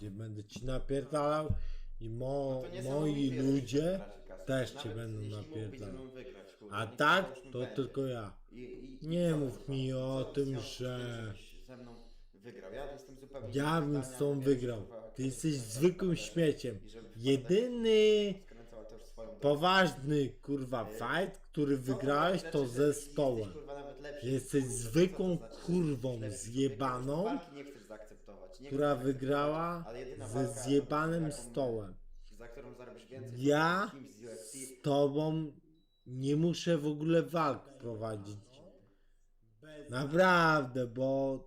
gdzie będę ci napierdalał i mo, No moi że ludzie kasę. też Nawet cię będą jeśli mógłbyś ze napierdalać. mną wygrać, kurwa, A tak, to będzie. tylko ja. I, i, Nie co, mów mi o Co tym, z że- żebyś ze mną wygrał. Ja jestem zupełnie Ja bym z tą wygrał. Ty jesteś zwykłym śmieciem. Jedyny skręcał, swoją poważny kurwa fight, który wygrałeś to ze stołem. Jesteś zwykłą kurwą zjebaną, Nie która wygrała ze zjebanym stołem. Za którą zarobisz więcej. Ja z z tobą nie muszę w ogóle walk prowadzić. Naprawdę, bo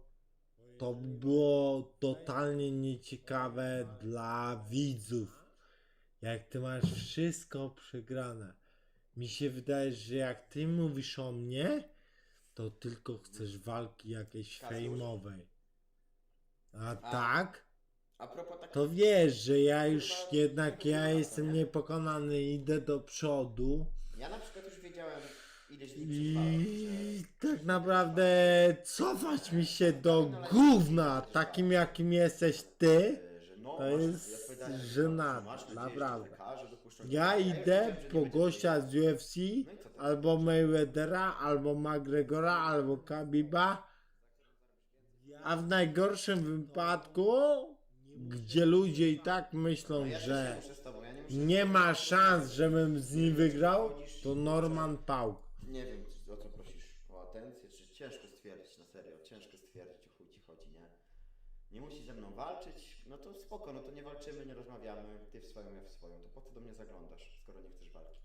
to by było totalnie nieciekawe dla widzów. Jak ty masz wszystko przegrane. Mi się wydaje, że jak ty mówisz o mnie, to tylko chcesz walki jakiejś fejmowej. A tak? A propos tak To wiesz, że ja już jednak ja jestem niepokonany, idę do przodu Ja na przykład już wiedziałem ileś dni przed walką, i tak naprawdę cofać mi się do gówna, takim jakim jesteś ty. że, że no, To masz- jest że masz nadzieję, naprawdę. że lekarze dopuszczą cię. Ja idę że nie po będzie gościa z UFC, No albo Mayweathera, albo McGregora, albo Khabiba. A w najgorszym wypadku, gdzie ludzie i tak myślą, że nie ma szans, żebym z nim wygrał, to Norman Pauk. Nie wiem, czy- o co prosisz, o atencję, czy ciężko stwierdzić, na serio, ciężko stwierdzić, o chuj ci chodzi, nie? Nie musi ze mną walczyć, no to spoko, no to nie walczymy, nie rozmawiamy, ty w swoją, ja w swoją, to po co do mnie zaglądasz, skoro nie chcesz walki?